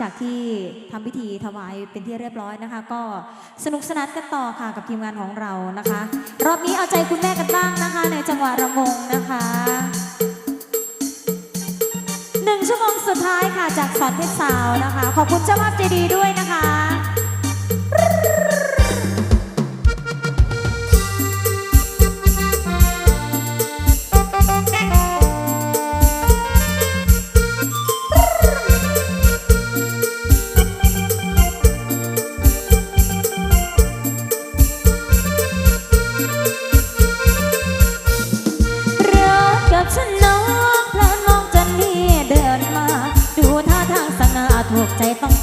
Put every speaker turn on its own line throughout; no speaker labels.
จากที่ทำพิธีถวายเป็นที่เรียบร้อยนะคะ ก็สนุกสนานกันต่อค่ะกับทีมงานของเรานะคะ รอบนี้เอาใจคุณแม่กันบ้างนะคะ ในจังหวะระวงนะคะหนึ่งชั่วโมงสุดท้ายค่ะจากสอนเพชสาวนะคะ ขอบคุณเจ้าภาพเจดีด้วยนะคะ จ放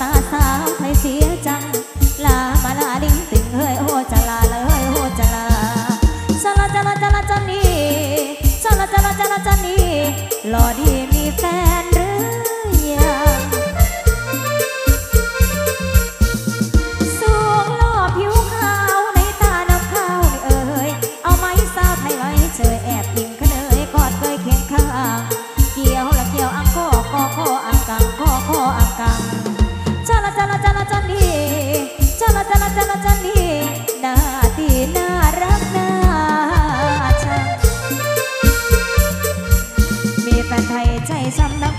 some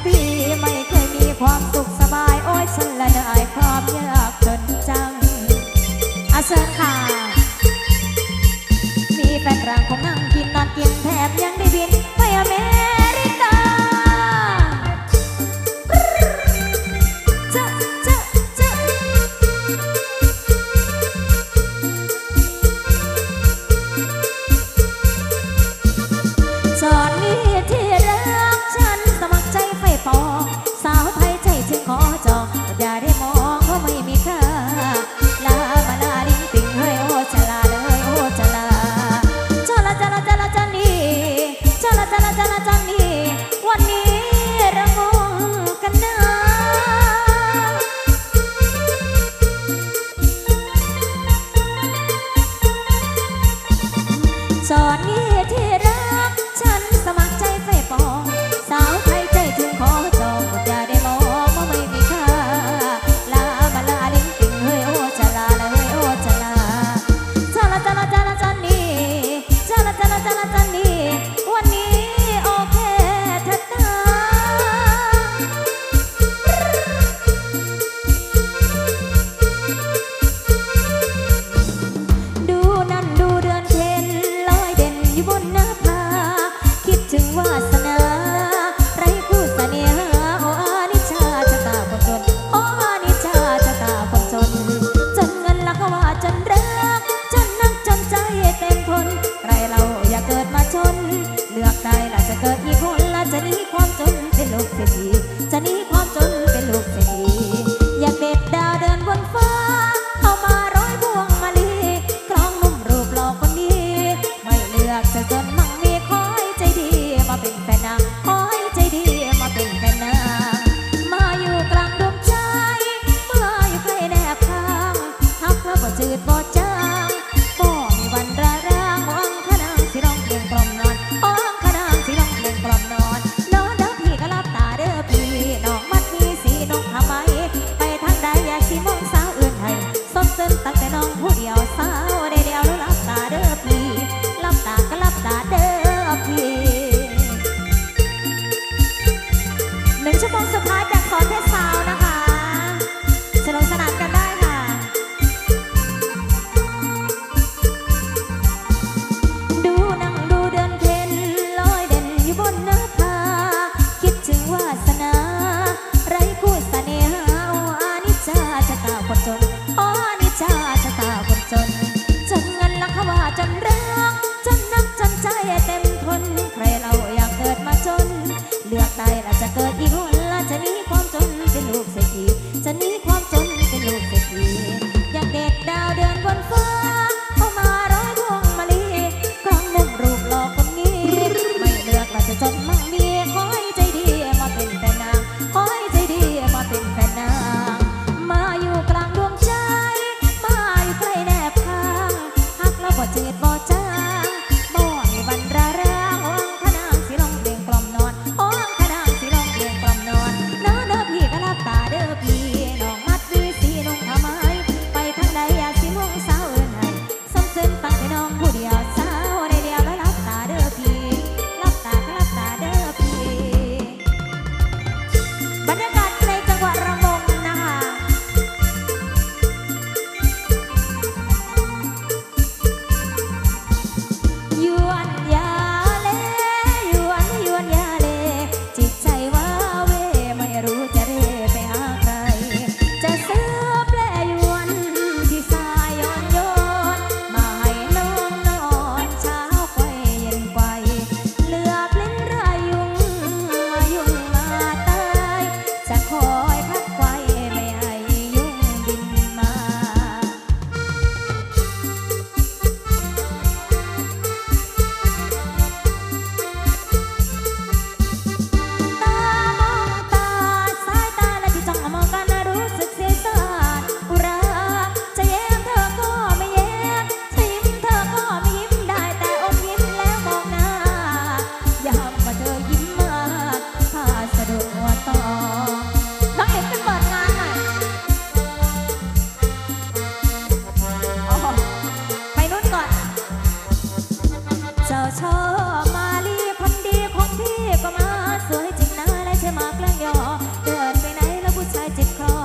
จ้าชอบมาลีคนดีของพี่ก็มาสวยจริงนะและเธอมากลางยอเดินไปไหนแล้วผู้ชายจิตคลอ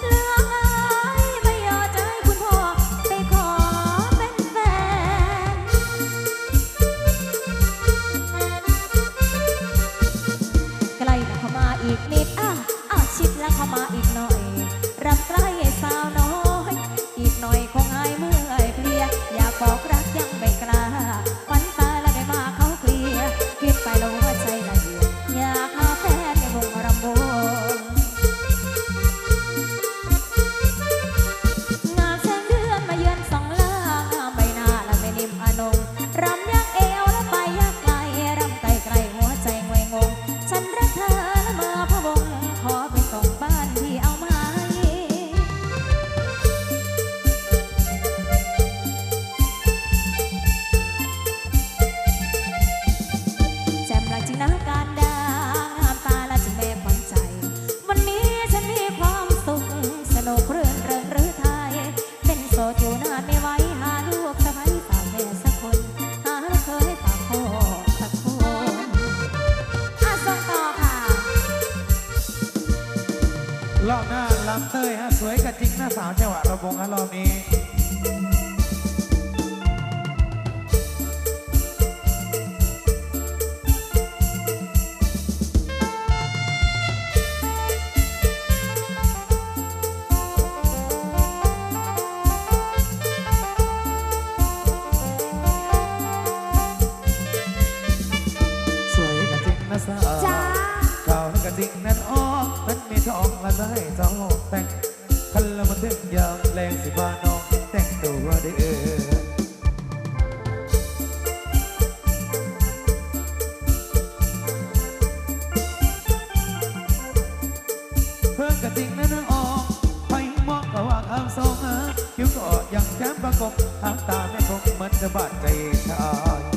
เลือกหาไม่ยอใจคุณพ่อไปขอเป็นแฟน ใกล้เขามาอีกนิดอ้าอ้าชิดแล้วเขา
มาอีกหน่อย ระบงฮะรอบนี้สวยกระจิงหน้าสาว
จ้า
เก่าแล้วกระจิงนั้นออกมันมีทองละได้เจ้าแต่ง คันละมาถึงยามแรงสิบ้าน้องแต่งตัวได้เออเพื่อนก็จริงนะน้องออกไปมองก็ว่าคำสองหาคิ้วก็ยังแก้มประกบทางตาไม่คงมันจะบาดใจชายอย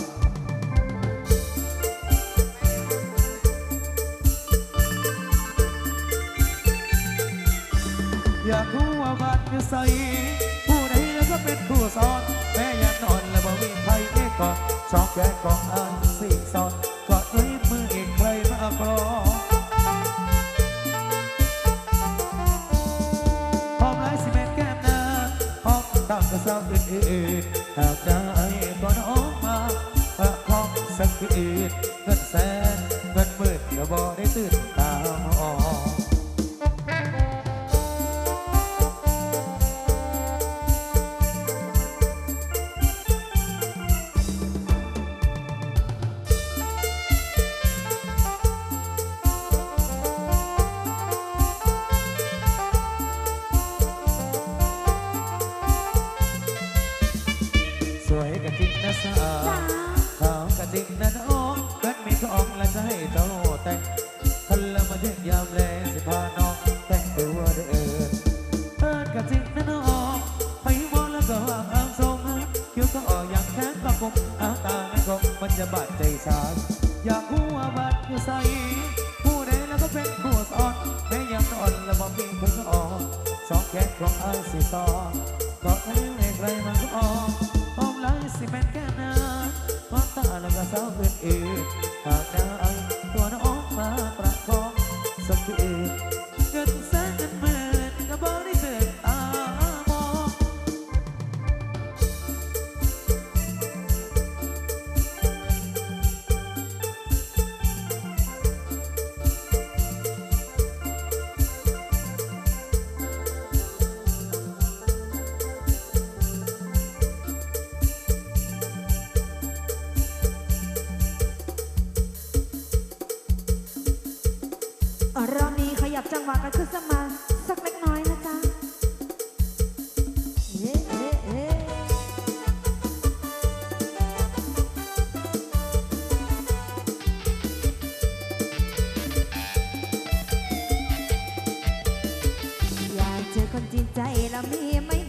อยู่ใสผู้ใดแล้วก็เป็นผู้สอน แม่ยานอนแล้วบ่มีใครเอกกอดสองแก สาวจ้าขาวกะจริงนะน้องกิดมีทองและจะให้เจ้าแต่งทันละมาถึงยามแลสิพาน้องแต่งตัวเด้อเอิญเอิญกะจริงนะน้องไปมองแล้วก็ว่าอ้างทรงนะคิ้วก็ออกอย่างแค้นประกบอาตาไม่คงมันจะบาดใจชายอยากรู้ว่าบาดอยู่ใสผู้ใดแล้วก็เป็นผู้สอนแม้ยังนอนแล้วบ่มีเพิ่งออกสองแขนของอายสิตอก็ ตาแล้วก็สาวอื่นๆหาก
กันขึ้นสักมาสักเล็กน้อยนะจ๊ะเอ๊ะเอ๊ะเอ๊ะอยากเจอคนจริงใจแล้วมีไหม